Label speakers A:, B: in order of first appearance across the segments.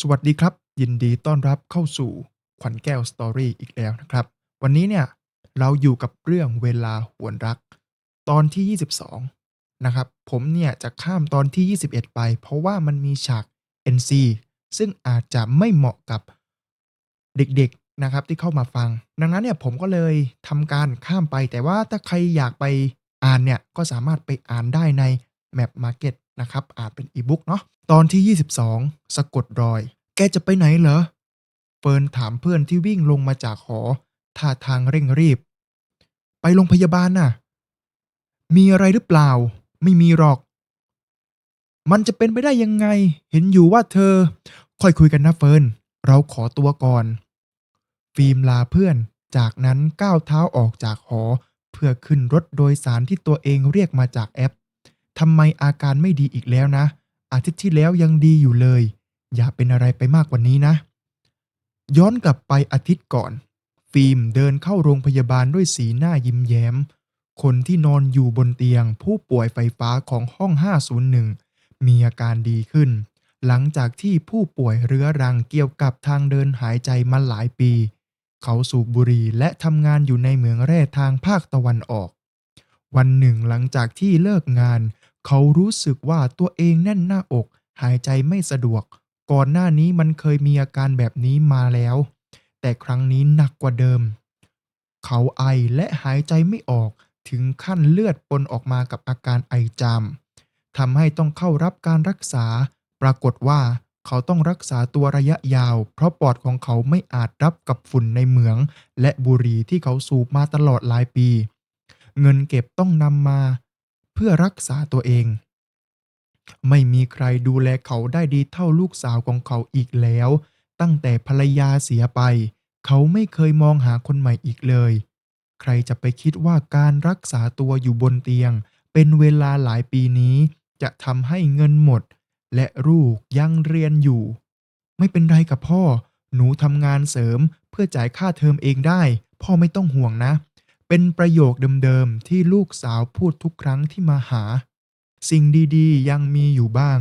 A: สวัสดีครับ ยินดีต้อนรับเข้าสู่ขวัญแก้วสตอรี่อีกแล้วนะครับ วันนี้เนี่ยเราอยู่กับเรื่องเวลาหวนรัก ตอนที่ 22 นะครับ ผมเนี่ยจะข้ามตอนที่ 21 ไป เพราะว่ามันมีฉาก NC ซึ่งอาจจะไม่เหมาะกับเด็กๆนะครับที่เข้ามาฟัง ดังนั้นเนี่ยผมก็เลยทำการข้ามไป แต่ว่าถ้าใครอยากไปอ่านเนี่ยก็สามารถไปอ่านได้ใน Map Market นะครับอ่านเป็นอีบุ๊กเนาะตอนที่ 22 สะกดรอย แกจะไปไหนเหรอเฟิร์นถามเพื่อนที่วิ่งลงมาจากหอท่าทางเร่งรีบ ไปโรงพยาบาลน่ะ มีอะไรหรือเปล่า ไม่มีหรอก มันจะเป็นไปได้ยังไง เห็นอยู่ว่าเธอ ค่อยคุยกันนะเฟิร์นเราขอตัวก่อน ฟิล์มลาเพื่อน จากนั้นก้าวเท้าออกจากหอ เพื่อขึ้นรถโดยสารที่ตัวเองเรียกมาจากแอป ทำไมอาการไม่ดีอีกแล้วนะ อาทิตย์ที่แล้วยังดีอยู่เลย อย่าเป็นอะไรไปมากกว่านี้นะ ย้อนกลับไปอาทิตย์ก่อน ฟิล์มเดินเข้าโรงพยาบาลด้วยสีหน้ายิ้มแย้ม คนที่นอนอยู่บนเตียง ผู้ป่วยไฟฟ้าของห้อง 501 มีอาการดีขึ้น หลังจากที่ผู้ป่วยเรื้อรังเกี่ยวกับทางเดินหายใจมาหลายปี เขาสูบบุหรี่และทำงานอยู่ในเหมืองแร่ทางภาคตะวันออก วันหนึ่งหลังจากที่เลิกงานเเขารู้สึกว่าตัวเองแน่นหน้าอก หายใจไม่สะดวก ก่อนหน้านี้มันเคยมีอาการแบบนี้มาแล้ว แต่ครั้งนี้หนักกว่าเดิม เขาไอและหายใจไม่ออกถึงขั้นเลือดปนออกมากับอาการไอจามทำให้ต้องเข้ารับการรักษา ปรากฏว่าเขาต้องรักษาตัวระยะยาว เพราะปอดของเขาไม่อาจรับกับฝุ่นในเหมือง และบุหรี่ที่เขาสูบมาตลอดหลายปี เงินเก็บต้องนำมา เพื่อรักษาตัวเอง ไม่มีใครดูแลเขาได้ดีเท่าลูกสาวของเขาอีกแล้ว ตั้งแต่ภรรยาเสียไป เขาไม่เคยมองหาคนใหม่อีกเลย ใครจะไปคิดว่าการรักษาตัวอยู่บนเตียง เป็นเวลาหลายปีนี้ จะทำให้เงินหมด และลูกยังเรียนอยู่ ไม่เป็นไรกับพ่อ หนูทำงานเสริมเพื่อจ่ายค่าเทอมเองได้ พ่อไม่ต้องห่วงนะ เป็นประโยคเดิมๆที่ลูกสาวพูดทุกครั้งที่มาหา สิ่งดีๆ ยังมีอยู่บ้าง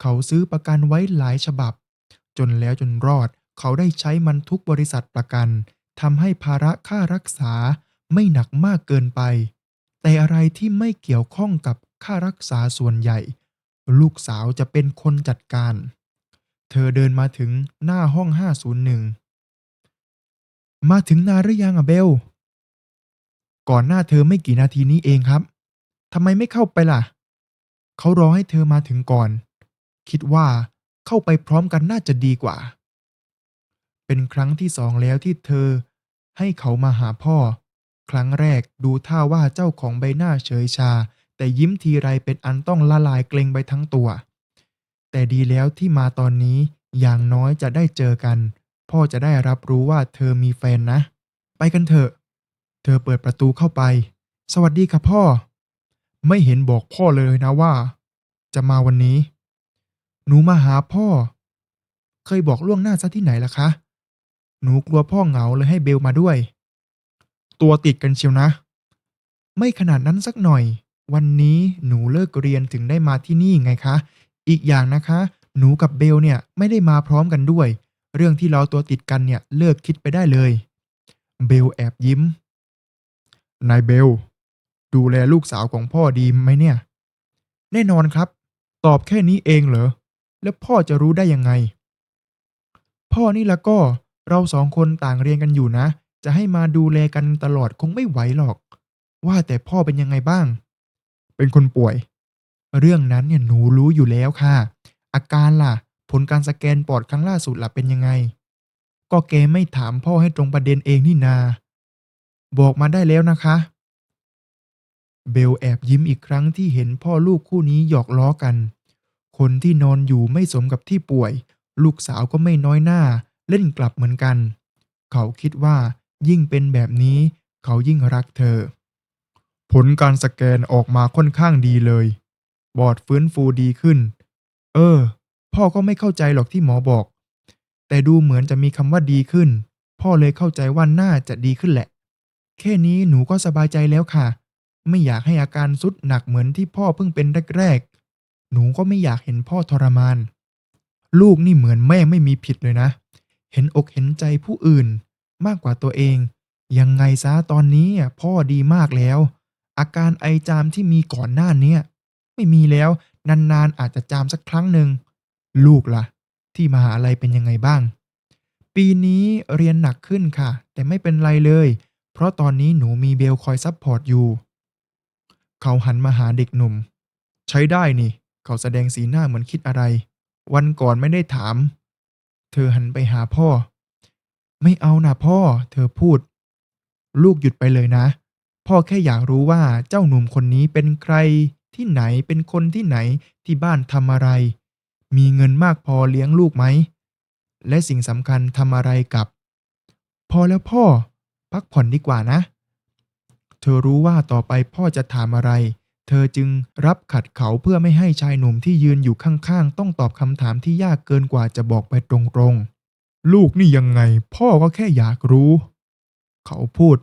A: เขาซื้อประกันไว้หลายฉบับ จนแล้วจนรอดเขาได้ใช้มันทุกบริษัทประกันทำให้ภาระค่ารักษาไม่หนักมากเกินไป แต่อะไรที่ไม่เกี่ยวข้องกับค่ารักษาส่วนใหญ่ ลูกสาวจะเป็นคนจัดการ เธอเดินมาถึงหน้าห้อง 501 มาถึงนานหรือยังอะเบล ก่อนหน้าเธอไม่กี่นาทีนี้เองครับทำไมไม่เข้าไปล่ะ เขารอให้เธอมาถึงก่อน คิดว่าเข้าไปพร้อมกันน่าจะดีกว่า เป็นครั้งที่สองแล้วที่เธอ ให้เขามาหาพ่อ ครั้งแรกดูท่าว่าเจ้าของใบหน้าเฉยชา แต่ยิ้มทีไรเป็นอันต้องละลายเกรงไปทั้งตัว แต่ดีแล้วที่มาตอนนี้อย่างน้อยจะได้เจอกัน พ่อจะได้รับรู้ว่าเธอมีแฟนนะ ไปกันเถอะ เธอเปิดประตูเข้าไป สวัสดีค่ะพ่อ ไม่เห็นบอกพ่อเลยนะว่า จะมาวันนี้ หนูมาหาพ่อ เคยบอกล่วงหน้าซะที่ไหนล่ะคะ หนูกลัวพ่อเหงาเลยให้เบลมาด้วย ตัวติดกันเชียวนะ ไม่ขนาดนั้นสักหน่อย วันนี้หนูเลิกเรียนถึงได้มาที่นี่ไงคะ อีกอย่างนะคะ หนูกับเบลเนี่ยไม่ได้มาพร้อมกันด้วย เรื่องที่เราตัวติดกันเนี่ยเลิกคิดไปได้เลย เบลแอบยิ้ม นายเบล ดูแลลูกสาวของพ่อดีไหมเนี่ย แน่นอนครับ ตอบแค่นี้เองเหรอ แล้วพ่อจะรู้ได้ยังไง พ่อนี่ละก็เราสองคนต่างเรียนกันอยู่นะ จะให้มาดูแลกันตลอดคงไม่ไหวหรอก ว่าแต่พ่อเป็นยังไงบ้าง เป็นคนป่วย เรื่องนั้นเนี่ยหนูรู้อยู่แล้วค่ะ อาการล่ะ ผลการสแกนปอดครั้งล่าสุดล่ะเป็นยังไง ก็แกไม่ถามพ่อให้ตรงประเด็นเองนี่นา บอกมาได้แล้วนะคะ เบลแอบยิ้มอีกครั้งที่เห็นพ่อลูกคู่นี้หยอกล้อกัน คนที่นอนอยู่ไม่สมกับที่ป่วย ลูกสาวก็ไม่น้อยหน้า เล่นกลับเหมือนกัน เขาคิดว่ายิ่งเป็นแบบนี้ เขายิ่งรักเธอ ผลการสแกนออกมาค่อนข้างดีเลย บอดฟื้นฟูดีขึ้น เออ พ่อก็ไม่เข้าใจหรอกที่หมอบอก แต่ดูเหมือนจะมีคำว่าดีขึ้น พ่อเลยเข้าใจว่าน่าจะดีขึ้นแหละ แค่นี้หนูก็สบายใจแล้วค่ะ ไม่อยากให้อาการสุดหนักเหมือนที่พ่อเพิ่งเป็นแรกๆ หนูก็ไม่อยากเห็นพ่อทรมาน ลูกนี่เหมือนแม่ไม่มีผิดเลยนะ เห็นอกเห็นใจผู้อื่นมากกว่าตัวเอง ยังไงซะตอนนี้พ่อดีมากแล้ว อาการไอจามที่มีก่อนหน้าเนี้ยไม่มีแล้วนานๆอาจจะจามสักครั้งหนึ่ง ลูกล่ะ ที่มหาลัยเป็นยังไงบ้าง ปีนี้เรียนหนักขึ้นค่ะ แต่ไม่เป็นไรเลย ราะตอนนี้หนูมีเบลคอยซัพพอร์ตอยู่ เขาหันมาหาเด็กหนุ่ม ใช้ได้นี่ เขาแสดงสีหน้าเหมือนคิดอะไร วันก่อนไม่ได้ถาม เธอหันไปหาพ่อ ไม่เอานะพ่อ เธอพูด ลูกหยุดไปเลยนะ พ่อแค่อยากรู้ว่าเจ้าหนุ่มคนนี้เป็นใครที่ไหนเป็นคนที่ไหนที่บ้านทำอะไร มีเงินมากพอเลี้ยงลูกไหม และสิ่งสำคัญทำอะไรกับ พอแล้วพ่อ พักผ่อนดีกว่านะ เธอรู้ว่าต่อไปพ่อจะถามอะไร เธอจึงรับขัดเขาเพื่อไม่ให้ชายหนุ่มที่ยืนอยู่ข้างๆ ต้องตอบคำถามที่ยากเกินกว่าจะบอกไปตรงๆ ลูกนี่ยังไง พ่อก็แค่อยากรู้ เขาพูด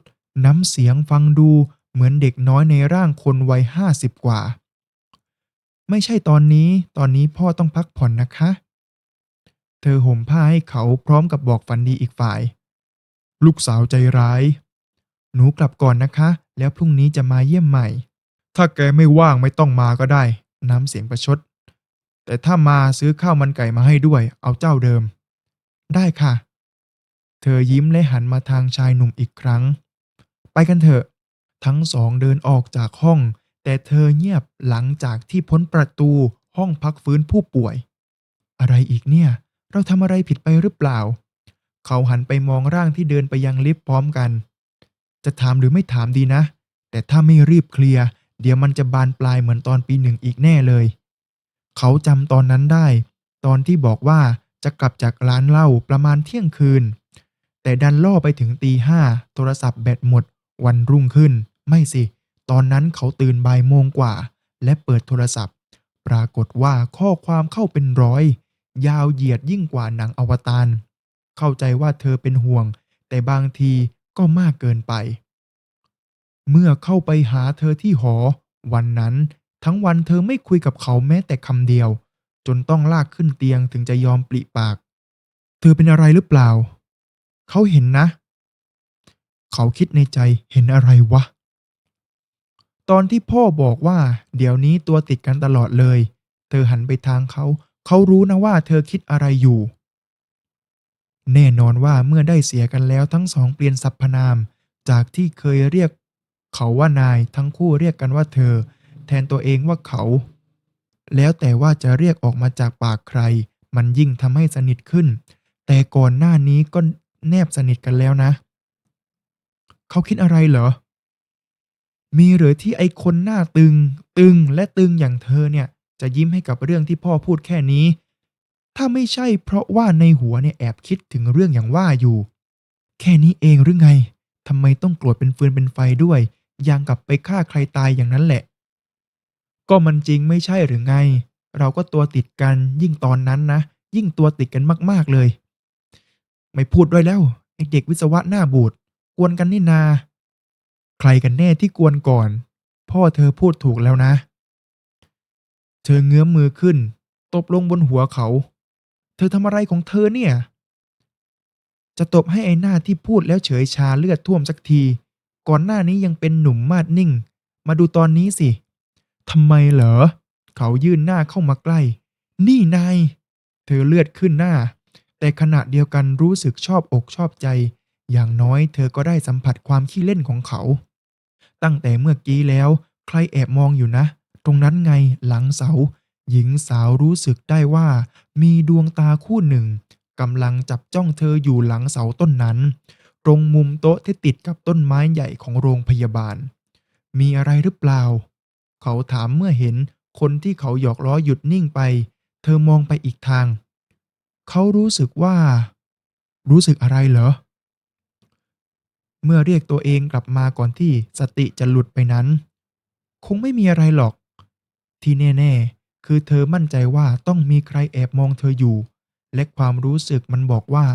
A: น้ำเสียงฟังดูเหมือนเด็กน้อยในร่างคนวัยห้าสิบกว่า ไม่ใช่ตอนนี้ ตอนนี้พ่อต้องพักผ่อนนะคะ เธอห่มผ้าให้เขาพร้อมกับบอกฝันดีอีกฝ่าย ลูกสาวใจร้าย หนูกลับก่อนนะคะ แล้วพรุ่งนี้จะมาเยี่ยมใหม่ ถ้าแกไม่ว่างไม่ต้องมาก็ได้ น้ำเสียงประชด แต่ถ้ามาซื้อข้าวมันไก่มาให้ด้วย เอาเจ้าเดิม ได้ค่ะ เธอยิ้มและหันมาทางชายหนุ่มอีกครั้ง ไปกันเถอะ ทั้งสองเดินออกจากห้อง แต่เธอเงียบหลังจากที่พ้นประตูห้องพักฟื้นผู้ป่วย อะไรอีกเนี่ย เราทำอะไรผิดไปหรือเปล่า เขาหันไปมองร่างที่เดินไปยังลิฟต์พร้อมกัน จะถามหรือไม่ถามดีนะ แต่ถ้าไม่รีบเคลียร์เดี๋ยวมันจะบานปลายเหมือนตอนปีหนึ่งอีกแน่เลย เขาจำตอนนั้นได้ ตอนที่บอกว่าจะกลับจากร้านเหล้าประมาณเที่ยงคืน แต่ดันล่อไปถึงตีห้าโทรศัพท์แบตหมด วันรุ่งขึ้น ไม่สิ ตอนนั้นเขาตื่นบ่ายโมงกว่า และเปิดโทรศัพท์ ปรากฏว่าข้อความเข้าเป็นร้อย ยาวเหยียดยิ่งกว่าหนังอวตาร เข้าใจว่าเธอเป็นห่วง แต่บางทีก็มากเกินไป เมื่อเข้าไปหาเธอที่หอ วันนั้นทั้งวันเธอไม่คุยกับเขาแม้แต่คำเดียว จนต้องลากขึ้นเตียงถึงจะยอมปลิปาก เธอเป็นอะไรหรือเปล่า เขาเห็นนะ เขาคิดในใจเห็นอะไรวะ ตอนที่พ่อบอกว่า เดี๋ยวนี้ตัวติดกันตลอดเลย เธอหันไปทางเขา เขารู้นะว่าเธอคิดอะไรอยู่ แน่นอนว่าเมื่อได้เสียกันแล้วทั้งสองเปลี่ยนสรรพนาม จากที่เคยเรียกเขาว่านายทั้งคู่เรียกกันว่าเธอ แทนตัวเองว่าเขา แล้วแต่ว่าจะเรียกออกมาจากปากใคร มันยิ่งทำให้สนิทขึ้น แต่ก่อนหน้านี้ก็แนบสนิทกันแล้วนะ เขาคิดอะไรเหรอ มีหรือที่ไอคนหน้าตึง ตึงและตึงอย่างเธอเนี่ย จะยิ้มให้กับเรื่องที่พ่อพูดแค่นี้ ถ้าไม่ใช่เพราะว่าในหัวเนี่ยแอบคิดถึงเรื่องอย่างว่าอยู่ แค่นี้เองหรือไงทำไมต้องโกรธเป็นฟืนเป็นไฟด้วยอย่างกับไปฆ่าใครตายอย่างนั้นแหละ ก็มันจริงไม่ใช่หรือไง เราก็ตัวติดกันยิ่งตอนนั้นนะ ยิ่งตัวติดกันมากๆเลย ไม่พูดด้วยแล้วไอเด็กวิศวะหน้าบูดกวนกันนี่นา ใครกันแน่ที่กวนก่อน พ่อเธอพูดถูกแล้วนะ เธอเงื้อมมือขึ้น ตบลงบนหัวเขา เธอทำอะไรของเธอเนี่ย จะตบให้ไอ้หน้าที่พูดแล้วเฉยชาเลือดท่วมสักที ก่อนหน้านี้ยังเป็นหนุ่มมาดนิ่ง มาดูตอนนี้สิทำไมเหรอ เขายื่นหน้าเข้ามาใกล้ นี่นาย เธอเลือดขึ้นหน้า แต่ขณะเดียวกันรู้สึกชอบอกชอบใจ อย่างน้อยเธอก็ได้สัมผัสความขี้เล่นของเขา ตั้งแต่เมื่อกี้แล้ว ใครแอบมองอยู่นะ ตรงนั้นไงหลังเสา หญิงสาวรู้สึกได้ว่ามีดวงตาคู่หนึ่งกำลังจับจ้องเธออยู่หลังเสาต้นนั้น ตรงมุมโต๊ะที่ติดกับต้นไม้ใหญ่ของโรงพยาบาล มีอะไรหรือเปล่า เขาถามเมื่อเห็นคนที่เขาหยอกล้อหยุดนิ่งไป เธอมองไปอีกทาง เขารู้สึกว่า รู้สึกอะไรเหรอ เมื่อเรียกตัวเองกลับมาก่อนที่สติจะหลุดไปนั้น คงไม่มีอะไรหรอก ที่แน่ ๆ คือเธอมั่นใจว่าต้องมีใครแอบมองเธออยู่ และความรู้สึกมันบอกว่า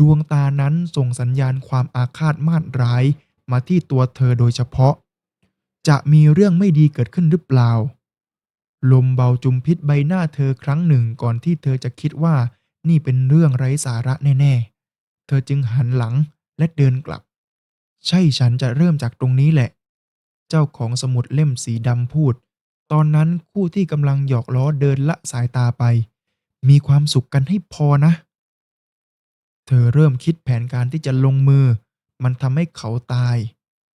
A: ดวงตานั้นส่งสัญญาณความอาฆาตมาดร้ายมาที่ตัวเธอโดยเฉพาะ จะมีเรื่องไม่ดีเกิดขึ้นหรือเปล่า ลมเบาจุมพิษใบหน้าเธอครั้งหนึ่งก่อนที่เธอจะคิดว่านี่เป็นเรื่องไร้สาระแน่ๆ เธอจึงหันหลังและเดินกลับ ใช่ฉันจะเริ่มจากตรงนี้แหละ เจ้าของสมุดเล่มสีดำพูด ตอนนั้นคู่ที่กำลังหยอกล้อเดินละสายตาไป มีความสุขกันให้พอนะ เธอเริ่มคิดแผนการที่จะลงมือ มันทำให้เขาตาย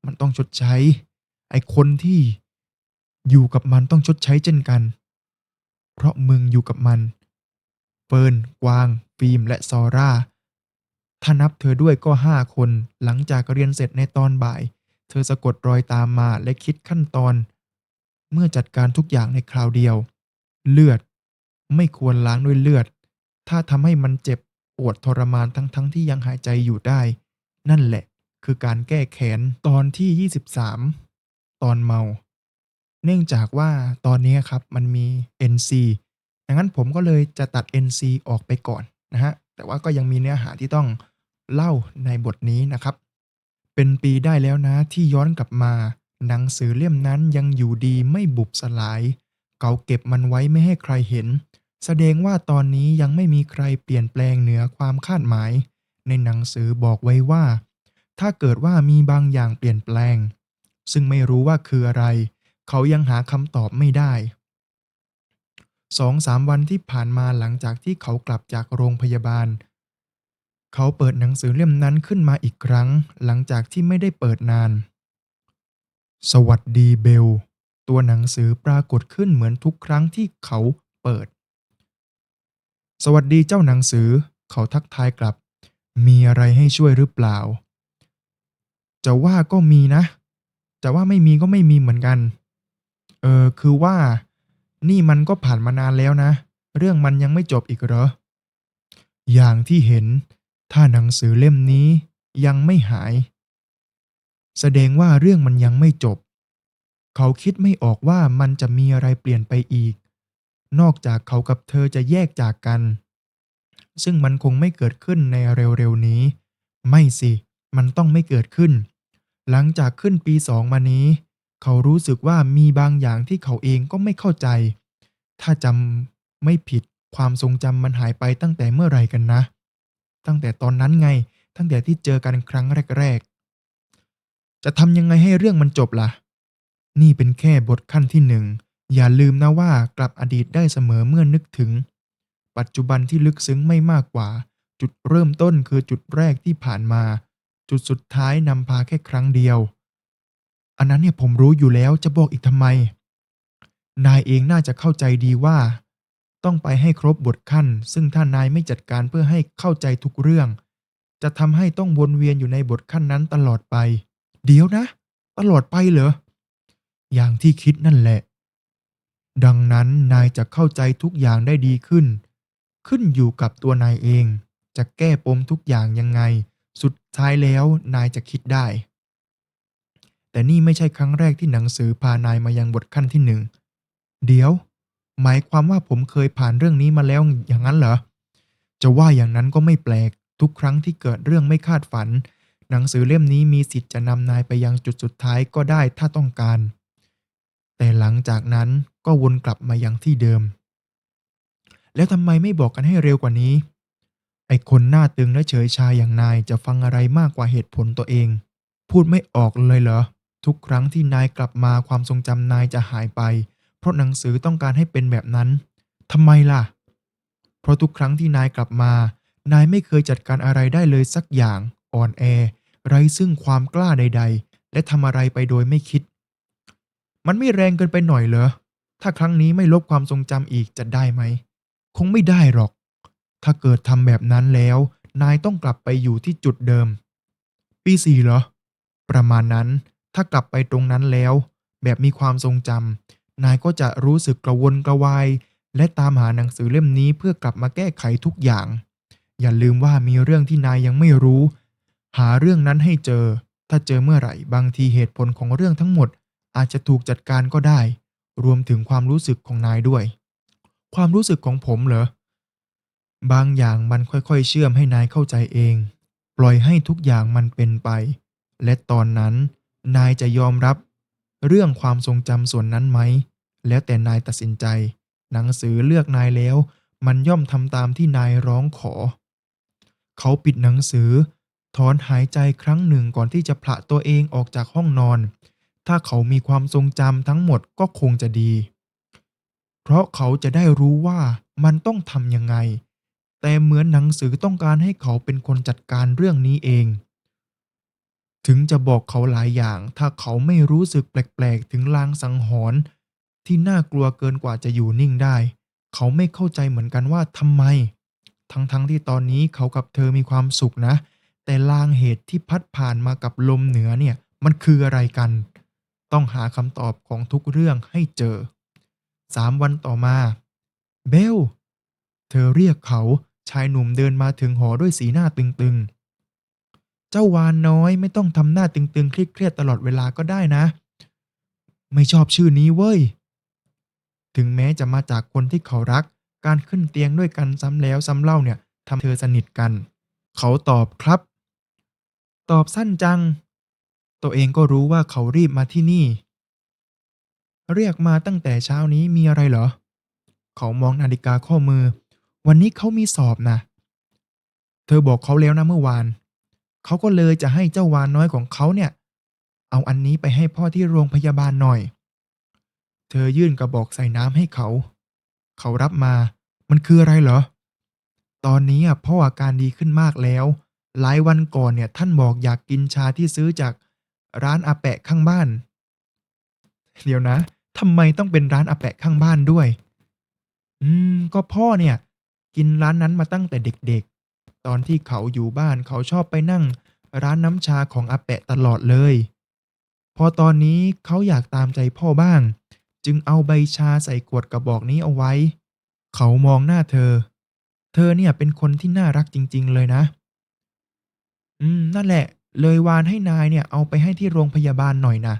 A: มันต้องชดใช้ ไอ้คนที่อยู่กับมันต้องชดใช้เช่นกัน เพราะมึงอยู่กับมัน เฟิร์น กวาง ฟิล์ม และซอร่า ถ้านับเธอด้วยก็ห้าคน หลังจากเรียนเสร็จในตอนบ่าย เธอสะกดรอยตามมาและคิดขั้นตอน เมื่อจัดการทุกอย่างในคราวเดียว เลือด ไม่ควรล้างด้วยเลือด ถ้าทำให้มันเจ็บปวดทรมานทั้งๆทที่ยังหายใจอยู่ได้ นั่นแหละ คือการแก้แค้นตอนที่ 23 ตอนเมา เนื่องจากว่าตอนนี้ครับมันมี NC ดังนั้นผมก็เลยจะตัด NC ออกไปก่อนนะฮะ แต่ว่าก็ยังมีเนื้อหาที่ต้องเล่าในบทนี้นะครับ เป็นปีได้แล้วนะที่ย้อนกลับมา หนังสือเล่มนั้นยังอยู่ดีไม่บุบสลาย เขาเก็บมันไว้ไม่ให้ใครเห็น แสดงว่าตอนนี้ยังไม่มีใครเปลี่ยนแปลงเหนือความคาดหมาย ในหนังสือบอกไว้ว่า ถ้าเกิดว่ามีบางอย่างเปลี่ยนแปลง ซึ่งไม่รู้ว่าคืออะไร เขายังหาคำตอบไม่ได้สองสามวันที่ผ่านมาหลังจากที่เขากลับจากโรงพยาบาล เขาเปิดหนังสือเล่มนั้นขึ้นมาอีกครั้ง หลังจากที่ไม่ได้เปิดนาน สวัสดีเบล ตัวหนังสือปรากฏขึ้นเหมือนทุกครั้งที่เขาเปิด สวัสดีเจ้าหนังสือ เขาทักทายกลับ มีอะไรให้ช่วยหรือเปล่า จะว่าก็มีนะ จะว่าไม่มีก็ไม่มีเหมือนกัน เออคือว่า นี่มันก็ผ่านมานานแล้วนะ เรื่องมันยังไม่จบอีกเหรอ อย่างที่เห็น ถ้าหนังสือเล่มนี้ยังไม่หาย แสดงว่าเรื่องมันยังไม่จบ เขาคิดไม่ออกว่ามันจะมีอะไรเปลี่ยนไปอีก นอกจากเขากับเธอจะแยกจากกัน ซึ่งมันคงไม่เกิดขึ้นในเร็วๆนี้ ไม่สิ มันต้องไม่เกิดขึ้น หลังจากขึ้นปีสองมานี้ เขารู้สึกว่ามีบางอย่างที่เขาเองก็ไม่เข้าใจ ถ้าจำไม่ผิดความทรงจำมันหายไปตั้งแต่เมื่อไหร่กันนะ ตั้งแต่ตอนนั้นไง ตั้งแต่ที่เจอกันครั้งแรก จะทำยังไงให้เรื่องมันจบล่ะ นี่เป็นแค่บทขั้นที่หนึ่ง อย่าลืมนะว่ากลับอดีตได้เสมอเมื่อนึกถึง ปัจจุบันที่ลึกซึ้งไม่มากกว่า จุดเริ่มต้นคือจุดแรกที่ผ่านมา จุดสุดท้ายนำพาแค่ครั้งเดียว อันนั้นเนี่ยผมรู้อยู่แล้วจะบอกอีกทำไม นายเองน่าจะเข้าใจดีว่า ต้องไปให้ครบบทขั้น ซึ่งถ้านายไม่จัดการเพื่อให้เข้าใจทุกเรื่อง จะทำให้ต้องวนเวียนอยู่ในบทขั้นนั้นตลอดไป เดี๋ยวนะ ตลอดไปเหรอ อย่างที่คิดนั่นแหละ ดังนั้นนายจะเข้าใจทุกอย่างได้ดีขึ้น ขึ้นอยู่กับตัวนายเอง จะแก้ปมทุกอย่างยังไง สุดท้ายแล้วนายจะคิดได้ แต่นี่ไม่ใช่ครั้งแรกที่หนังสือพานายมายังบทขั้นที่หนึ่ง เดี๋ยว หมายความว่าผมเคยผ่านเรื่องนี้มาแล้วอย่างนั้นเหรอ จะว่าอย่างนั้นก็ไม่แปลกทุกครั้งที่เกิดเรื่องไม่คาดฝัน หนังสือเล่มนี้มีสิทธิ์จะนำนายไปยังจุดสุดท้ายก็ได้ถ้าต้องการ แต่หลังจากนั้นก็วนกลับมายังที่เดิม แล้วทำไมไม่บอกกันให้เร็วกว่านี้ ไอ้คนหน้าตึงและเฉยชาอย่างนายจะฟังอะไรมากกว่าเหตุผลตัวเอง พูดไม่ออกเลยเหรอ ทุกครั้งที่นายกลับมาความทรงจำนายจะหายไป เพราะหนังสือต้องการให้เป็นแบบนั้นทำไมล่ะ เพราะทุกครั้งที่นายกลับมา นายไม่เคยจัดการอะไรได้เลยสักอย่างอ่อนแอ ไร้ซึ่งความกล้าใด ๆ และทำอะไรไปโดยไม่คิด มันไม่แรงเกินไปหน่อยเหรอ ถ้าครั้งนี้ไม่ลบความทรงจำอีกจะได้ไหม คงไม่ได้หรอก ถ้าเกิดทำแบบนั้นแล้ว นายต้องกลับไปอยู่ที่จุดเดิม ปีสี่เหรอ ประมาณนั้น ถ้ากลับไปตรงนั้นแล้ว แบบมีความทรงจำนายก็จะรู้สึกกระวนกระวายและตามหาหนังสือเล่มนี้เพื่อกลับมาแก้ไขทุกอย่าง อย่าลืมว่ามีเรื่องที่นายยังไม่รู้ หาเรื่องนั้นให้เจอ ถ้าเจอเมื่อไหร่บางทีเหตุผลของเรื่องทั้งหมด อาจจะถูกจัดการก็ได้ รวมถึงความรู้สึกของนายด้วย ความรู้สึกของผมเหรอ บางอย่างมันค่อยๆ เชื่อมให้นายเข้าใจเอง ปล่อยให้ทุกอย่างมันเป็นไป และตอนนั้น นายจะยอมรับ เรื่องความทรงจำส่วนนั้นไหม แล้วแต่นายตัดสินใจ หนังสือเลือกนายแล้ว มันย่อมทำตามที่นายร้องขอ เขาปิดหนังสือ ถอนหายใจครั้งหนึ่งก่อนที่จะผละตัวเองออกจากห้องนอน ถ้าเขามีความทรงจำทั้งหมดก็คงจะดี เพราะเขาจะได้รู้ว่ามันต้องทำยังไง แต่เหมือนหนังสือต้องการให้เขาเป็นคนจัดการเรื่องนี้เอง ถึงจะบอกเขาหลายอย่าง ถ้าเขาไม่รู้สึกแปลกๆ ถึงลางสังหรณ์ที่น่ากลัวเกินกว่าจะอยู่นิ่งได้ เขาไม่เข้าใจเหมือนกันว่าทำไม ทั้งๆทที่ตอนนี้เขากับเธอมีความสุขนะ แต่ลางเหตุที่พัดผ่านมากับลมเหนือเนี่ยมันคืออะไรกัน ต้องหาคำตอบของทุกเรื่องให้เจอสามวันต่อมา เบล เธอเรียกเขาชายหนุ่มเดินมาถึงหอด้วยสีหน้าตึงๆ เจ้าวานน้อยไม่ต้องทำหน้าตึงๆ เครียดๆตลอดเวลาก็ได้นะ ไม่ชอบชื่อนี้เว้ย ถึงแม้จะมาจากคนที่เขารัก การขึ้นเตียงด้วยกันซ้ำแล้วซ้ำเล่าเนี่ยทำเธอสนิทกัน เขาตอบครับ ตอบสั้นจัง ตัวเองก็รู้ว่าเขารีบมาที่นี่ เรียกมาตั้งแต่เช้านี้มีอะไรเหรอ เขามองนาฬิกาข้อมือ วันนี้เขามีสอบนะ เธอบอกเขาแล้วนะเมื่อวาน เขาก็เลยจะให้เจ้าวานน้อยของเขาเนี่ย เอาอันนี้ไปให้พ่อที่โรงพยาบาลหน่อย เธอยื่นกระบอกใส่น้ำให้เขา เขารับมา มันคืออะไรเหรอ ตอนนี้อะพ่ออาการดีขึ้นมากแล้ว หลายวันก่อนเนี่ยท่านบอกอยากกินชาที่ซื้อจากร้านอาแปะข้างบ้าน เดี๋ยวนะทำไมต้องเป็นร้านอาแปะข้างบ้านด้วย อืม ก็พ่อเนี่ย กินร้านนั้นมาตั้งแต่เด็กๆ ตอนที่เขาอยู่บ้านเขาชอบไปนั่ง ร้านน้ำชาของอาแปะตลอดเลย พอตอนนี้เขาอยากตามใจพ่อบ้าง จึงเอาใบชาใส่ขวดกระบอกนี้เอาไว้ เขามองหน้าเธอ เธอเนี่ยเป็นคนที่น่ารักจริง ๆ เลยนะ อืม นั่นแหละ เลยวานให้นายเนี่ย เอาไปให้ที่โรงพยาบาลหน่อยนะ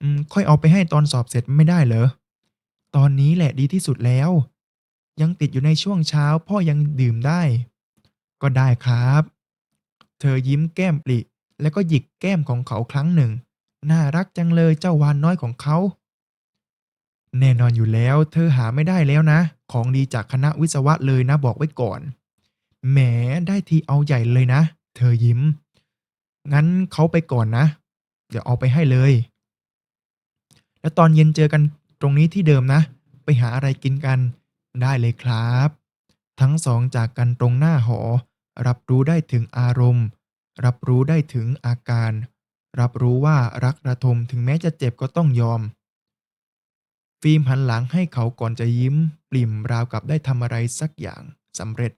A: อืม ค่อยเอาไปให้ตอนสอบเสร็จไม่ได้เหรอ ตอนนี้แหละดีที่สุดแล้ว ยังติดอยู่ในช่วงเช้า พ่อยังดื่มได้ ก็ได้ครับ เธอยิ้มแก้มปริแล้วก็หยิกแก้มของเขาครั้งหนึ่ง น่ารักจังเลยเจ้าวานน้อยของเขา แน่นอนอยู่แล้ว เธอหาไม่ได้แล้วนะ ของดีจากคณะวิศวะเลยนะบอกไว้ก่อน แหมได้ทีเอาใหญ่เลยนะ เธอยิ้ม งั้นเขาไปก่อนนะ เดี๋ยวเอาไปให้เลย แล้วตอนเย็นเจอกันตรงนี้ที่เดิมนะ ไปหาอะไรกินกันได้เลยครับ ทั้งสองจากกันตรงหน้าหอ รับรู้ได้ถึงอารมณ์ รับรู้ได้ถึงอาการ รับรู้ว่ารักระทมถึงแม้จะเจ็บก็ต้องยอม ฟิล์มหันหลังให้เขาก่อนจะยิ้ม ปลิ่มราวกับได้ทำอะไรสักอย่างสำเร็จ